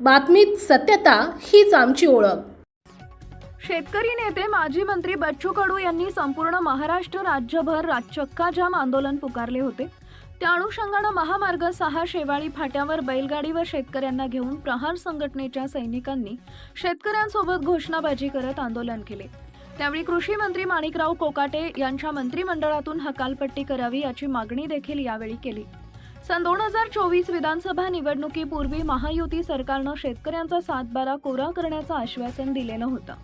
बातमीत सत्यता हीच आमची ओळख. शेतकरी नेते माजी मंत्री बच्चू कडू यांनी संपूर्ण महाराष्ट्र राज्यभर राज- चक्काजाम आंदोलन पुकारले होते. त्या अनुषंगानं महामार्ग सहा शेवाळी फाट्यावर बैलगाडी व शेतकऱ्यांना घेऊन प्रहार संघटनेच्या सैनिकांनी शेतकऱ्यांसोबत घोषणाबाजी करत आंदोलन केले. त्यावेळी कृषी मंत्री माणिकराव कोकाटे यांच्या मंत्रिमंडळातून हकालपट्टी करावी याची मागणी देखील यावेळी केली. सन दोन हजार चोवीस विधानसभा निवडणुकीपूर्वी महायुती सरकारनं शेतकऱ्यांचा सातबारा कोरा करण्याचं आश्वासन दिलेलं होतं.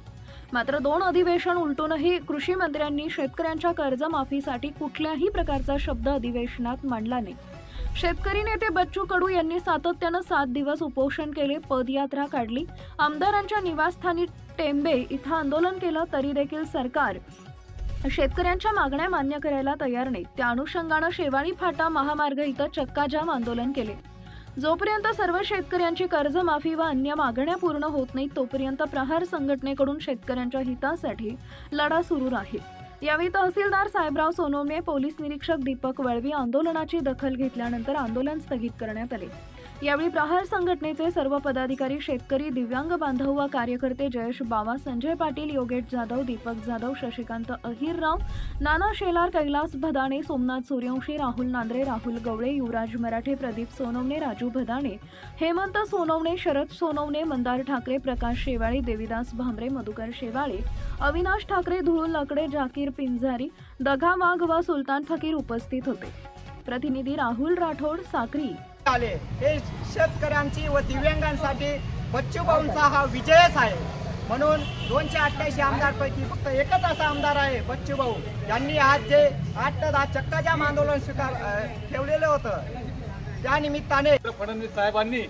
मात्र दोन अधिवेशन उलटूनही कृषी मंत्र्यांनी शेतकऱ्यांच्या कर्जमाफीसाठी कुठल्याही प्रकारचा शब्द अधिवेशनात मांडला नाही. शेतकरी नेते बच्चू कडू यांनी सातत्यानं सात दिवस उपोषण केले पदयात्रा काढली. आमदारांच्या निवासस्थानी टेंबे इथं आंदोलन केलं तरी देखील सरकार शेतकऱ्यांच्या मागण्या मान्य करायला तयार नाही त्या अनुषंगानं शेवाळी फाटा महामार्ग इथं चक्काजाम आंदोलन केले. जोपर्यंत सर्व शेतकऱ्यांची कर्जमाफी व अन्य मागण्या पूर्ण होत नाहीत तोपर्यंत प्रहार संघटनेकडून शेतकऱ्यांच्या हितासाठी लढा सुरू राहील. यावेळी तहसीलदार साहेबराव सोनोमे पोलीस निरीक्षक दीपक वळवी आंदोलनाची दखल घेतल्यानंतर आंदोलन स्थगित करण्यात आले. यावेळी प्रहार संघटनेचे सर्व पदाधिकारी शेतकरी दिव्यांग बांधव व कार्यकर्ते जयेश बावा संजय पाटील योगेश जाधव दीपक जाधव शशिकांत अहिरराव नाना शेलार कैलास भदाणे सोमनाथ सूर्यवंशी राहुल नांद्रे राहुल गवळे युवराज मराठे प्रदीप सोनवणे राजू भदाणे हेमंत सोनवणे शरद सोनवणे मंदार ठाकरे प्रकाश शेवाळे देविदास भांबरे मधुकर शेवाळे अविनाश ठाकरे धुळू लकडे जाकीर पिंजारी दघा वाघ व सुलतान फकीर उपस्थित होते. प्रतिनिधी राहुल राठोड साक्री. आले. हे शेतकऱ्यांची व दिव्यांगांसाठी बच्चू भाऊंचा हा विजयच आहे. म्हणून दोनशे अठ्ठ्याऐंशी आमदारपैकी फक्त एकच असा आमदार आहे बच्चू भाऊ यांनी आज जे आठ ते दहा चक्काजाम आंदोलन स्वीकार ठेवलेलं होतं. त्या निमित्ताने फडणवीस साहेबांनी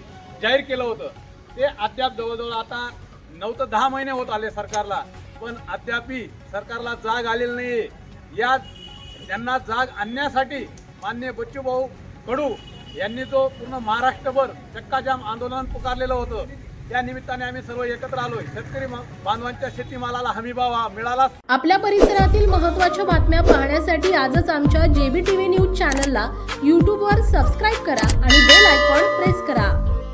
जाहीर केलं होतं. ते अद्याप जवळजवळ आता नऊ ते दहा महिने होत आले सरकारला. पण अद्यापही सरकारला जाग आलेली नाहीये. या त्यांना जाग आणण्यासाठी मान्य बच्चूभाऊ कडू यांनी जो पूर्ण महाराष्ट्रभर चक्काजाम आंदोलन पुकारलेलं होतं त्या निमित्ताने आम्ही सर्व एकत्र आलोय. शेतकरी बांधवांच्या शेतीमालाला हमीभाव हा मिळाला आपल्या परिसरातील महत्त्वाच्या बातम्या पाहण्यासाठी आजच आमच्या जेबी टीव्ही न्यूज चॅनलला यूट्यूबवर सबस्क्राईब करा आणि बेल आयकॉन प्रेस करा.